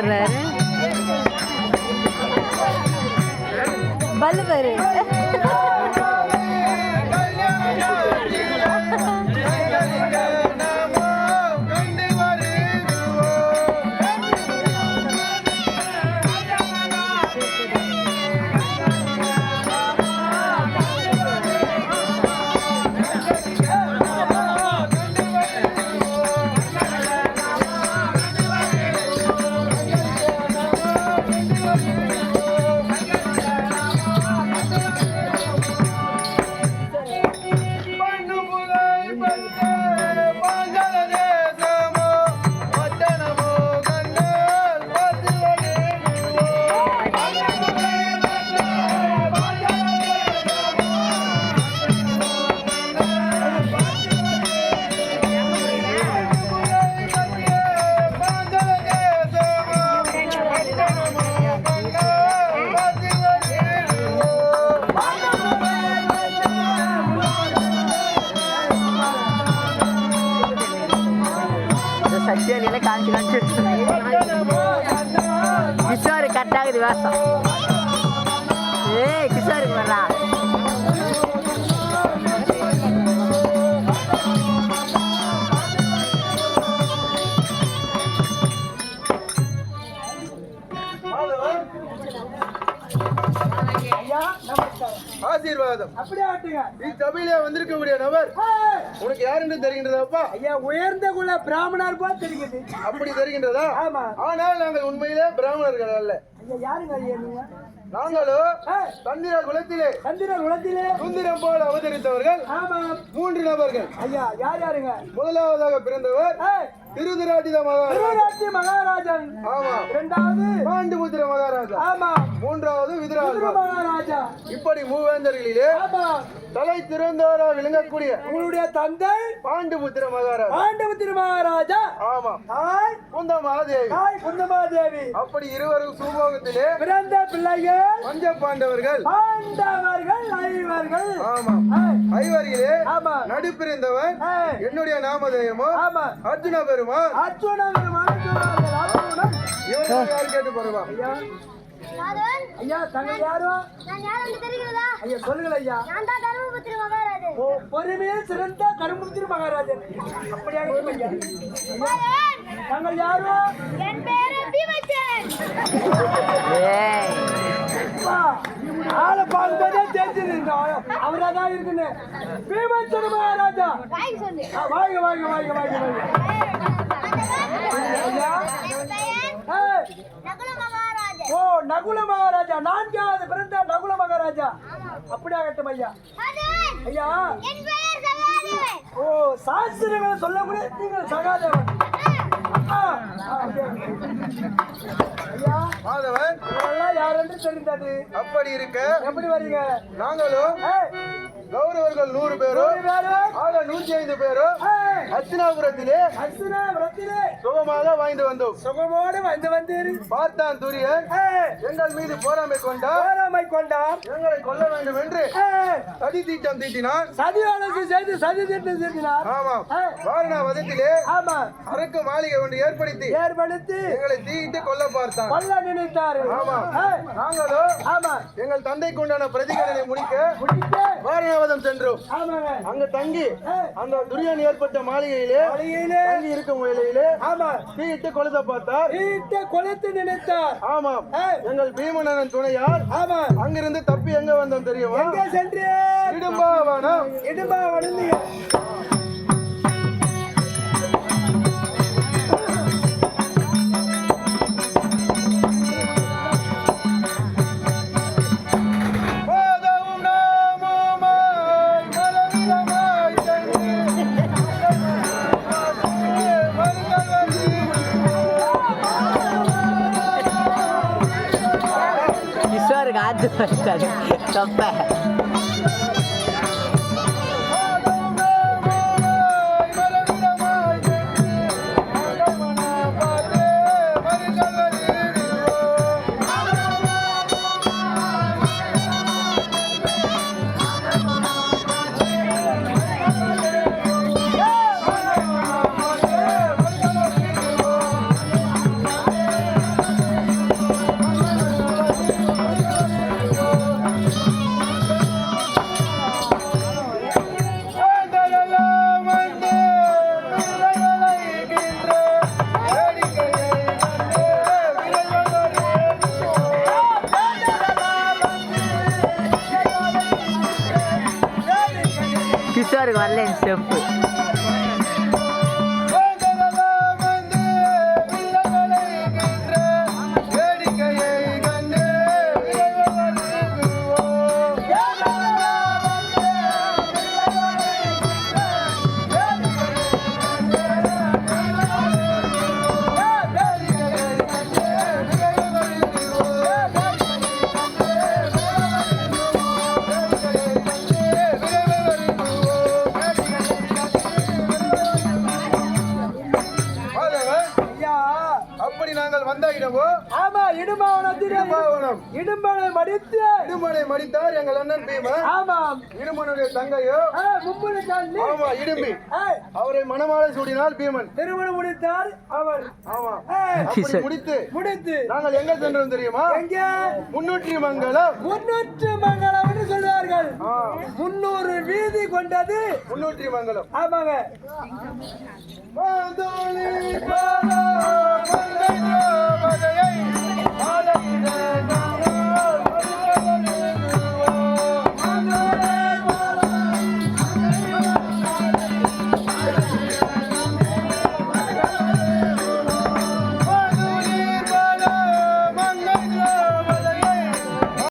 வர்றாரு. பல்லு பல்லுவாரு சத்தியானியில காமிச்சு காமிச்சு கிஷோரு கரெக்டாகுது வேஷம் ஏய் கிஷோருக்கு வர்றா ஆசீர்வாதம். அப்படியே ஆட்டுங்க. இச்சபையிலே வந்திருக்கக்கூடிய நபர் உனக்கு யார் என்று தெரிகின்றதாப்பா? ஐயா உயர்ந்த குல பிராமணர் போல தெரியுது அப்படி தெரிகின்றதா? ஆமா. ஆனால் நாங்கள் உண்மையிலே பிராமணர்கள் அல்ல. ஐயா யாருங்க ஐயா நீங்க? நாங்களோ தந்திர குலத்திலே. சந்திரன் குலத்திலே. சுந்தரம் போல அவதரித்தவர்கள். மூன்று நபர்கள். ஐயா யார் யாருங்க? முதலாவதாக பிறந்தவர் மகாராஜா. திருவராட்சி மகாராஜன். ஆமா. இரண்டாவது பாண்டுபுத்திர மகாராஜா. ஆமா. மூன்றாவது திரு விதிராஜா மகாராஜா. இப்படி மூவேந்தர்களிலே ஆமா. தலை திறந்தவரா விளங்கக்கூடிய உங்களுடைய தந்தை பாண்டுபுத்திர மகாராஜா. பாண்டவ திரு மகாராஜா. ஆமா. தாய் குந்த மகாதேவி தாய் குந்தமாதேவி அப்படி இருவரும் சுமோகத்திலே பிறந்த பிள்ளைகள் பஞ்ச பாண்டவர்கள் பாண்டவர்கள் ஐவர்கள். ஆமா. ஐவரிலே ஆமா. நடுப்பிறந்தவன் ஏய், என்னுடைய நாமதேயமோ ஆமா. அர்ஜுன பெருமான் அர்ஜுனன் பெருமானை யார் கேட்டு போறவா ஐயா. மாதவன் ஐயா தங்கள் யாரோ? ஐயா சொல்லுங்கள் ஐயா. தர்மபுத்திர பொறுமையில் சிறந்த கருமுத்திரி மகாராஜன். அப்படியாக தங்கள் யாரோ? என் பேரு பீமச்சன் ஆளை பார்க்கும்போதே அவரா தான் இருக்குன்னு. பீமச்சர மகாராஜா. வாங்கி வாங்க வாங்க வாங்க வாங்க. ஓ நகுல மகாராஜா நான்காவது பிறந்த நகுல மகாராஜா. அப்படியாகட்டும் ஐயா. மாதவன் ஐயா. சகாதேவன் ஓ சாஸ்திரங்களை சொல்லக்கூடிய நீங்கள் சகாதேவன். அப்படியே. ஐயா இதெல்லாம் யாரென்று தெரிந்தது? அப்படி இருக்க. எப்படி வரீங்க? நாங்களும் கௌரவர்கள் நூறு பேரும் ஆக நூற்றி ஐந்து பேரும் அர்ச்சனாபுரத்திலே அர்ச்சனா விரத்திலே சுகமாக வாழ்ந்து வந்தோம். சுகமோடு வந்து வந்தீர். பார்த்தான் துரியன் எங்கள் மீது போராமை கொண்டார். போராமை கொண்டார். எங்களை கொல்ல வேண்டும் என்று சதி தீட்டம் தீட்டினான் சதி ஆலோசனை செய்து சதி திட்டம் செய்தினார் ஆமாம் வாரணா வதத்திலே ஆமா. அரக்கு மாளிகை ஒன்று ஏற்படுத்தி ஏற்படுத்தி எங்களை தீயிட்டு கொல்ல பார்த்தான். கொல்ல நினைத்தாரு ஆமா. ஏய், நாங்களோ ஆமா. எங்கள் தந்தைக்கு உண்டான பிரதிகளை முடிக்க முடிக்க வாரணாவதம் சென்றோம் ஆமாங்க. அங்க தங்கி அந்த துரியன் ஏற்பட்ட மாளிகையிலே தங்கி இருக்கும் வேளையிலே ஆமா. தீயிட்டு கொளுத்த பார்த்தார். வீட்டை கொலைத்து நினைத்தார். ஆமாம். எங்கள் பீமனன் துணையால் ஆமா. அங்கிருந்து தப்பி எங்க வந்தோம் தெரியுமா? எங்க சென்று இடும்பாவனம். இடும்பா கிஷோருக்கு ஆத்து வச்சாரு தொப்பை வரல గారికి వల్లేని చెప్పు. அப்படி நாங்கள் வந்தாயிடவோ? ஆமா இடும்பாவனத்திலே இடும்பாவனம். இடும்பனை மடித்து இடுமனை மடித்தார் எங்கள் அண்ணன் பீமன். ஆமாம் இடுமனுடைய தங்கையோ? மும்முனை தள்ளி ஆமா இடும்பி. அவரை மணமாலை சூடினார் பீமன். திருமணம் முடித்தார் அவர். ஆமா. அப்படி முடித்து முடித்து. நாங்கள் எங்க சென்றோம் தெரியுமா? எங்க? முன்னூற்றி மங்கலம் முன்னூற்று மங்கலம்னு சொல்வார்கள் முன்னூறு வீதி கொண்டது. முன்னூற்றி மங்கலம் ஆமாங்க. மாதோலி